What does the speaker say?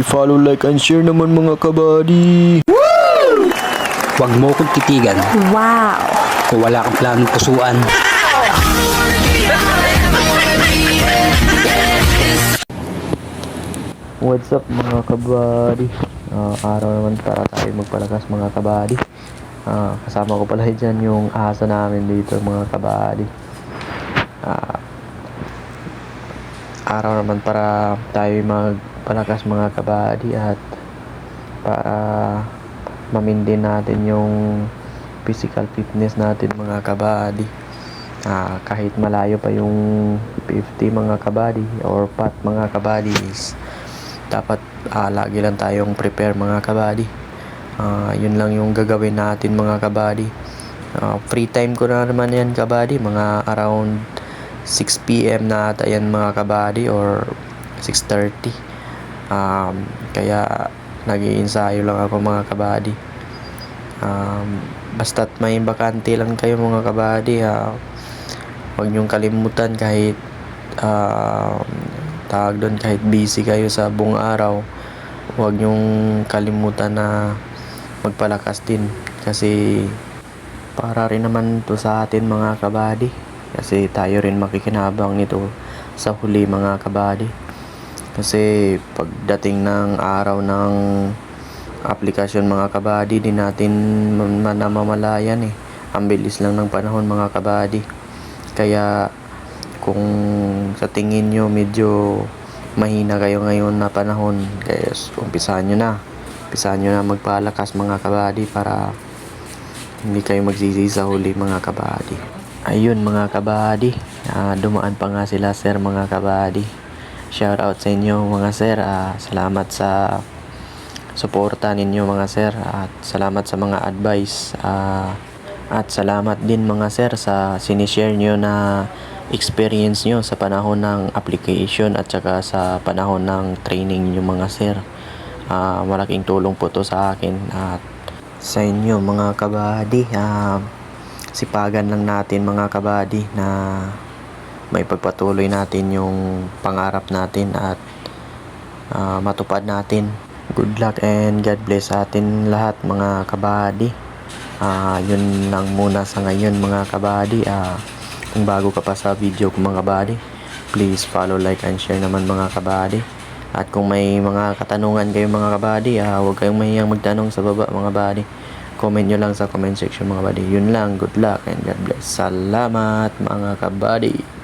follow, like, and share naman mga kabady. Huwag mo akong titigan Wow! kung wala kang planong pusuan. What's up mga kabady? Ah, araw naman para tayo magpalakas mga kabady. Ah, kasama ko pala dyan yung asa namin dito mga kabady. Ah, araw naman para tayo magpalakas mga kabady at para mamindin natin yung physical fitness natin mga kabady. Ah, kahit malayo pa yung 50 mga kabady or pat mga kabadies dapat ah, lagi lang tayong prepare mga kabady. Ah, yun lang yung gagawin natin mga kabady. Ah, free time ko na naman yan kabady, mga around 6 p.m. na ata yan mga kabady or 6.30. Um, kaya nag iinsayo lang ako mga kabady. Um, basta't may bakante lang kayo mga kabady, ah, huwag niyong kalimutan kahit um, tawag doon kahit busy kayo sa buong araw huwag niyong kalimutan na magpalakas din kasi para rin naman to sa atin mga kabady kasi tayo rin makikinabang nito sa huli mga kabady. Kasi pagdating ng araw ng aplikasyon mga kabady di natin namamalayan eh. Ang bilis lang ng panahon mga kabady. Kaya kung sa tingin nyo medyo mahina kayo ngayon na panahon kaya umpisahan nyo na. Umpisahan nyo na magpalakas mga kabady para hindi kayo magsisi sa huli mga kabady ayun mga kabady. Ah, dumaan pa nga sila sir mga kabady. Shout out sa inyo mga sir. Ah, salamat sa suporta ninyo mga sir. At salamat sa mga advice. Ah, at salamat din mga sir sa sinishare nyo na experience nyo sa panahon ng application at saka sa panahon ng training nyo mga sir. Ah, malaking tulong po to sa akin at sa inyo mga kabady. Ah, sipagan lang natin mga kabady na may pagpatuloy natin yung pangarap natin at ah, matupad natin. Good luck and God bless sa atin lahat mga kabady. Ah, yun lang muna sa ngayon mga kabady. Ah, kung bago ka pa sa video ko mga kabady, please follow, like, and share naman mga kabady. At kung may mga katanungan kayo mga kabady, ah, huwag kayong mahiyang magtanong sa baba mga kabady. Comment nyo lang sa comment section mga kabady. Yun lang, good luck and God bless. Salamat mga kabady.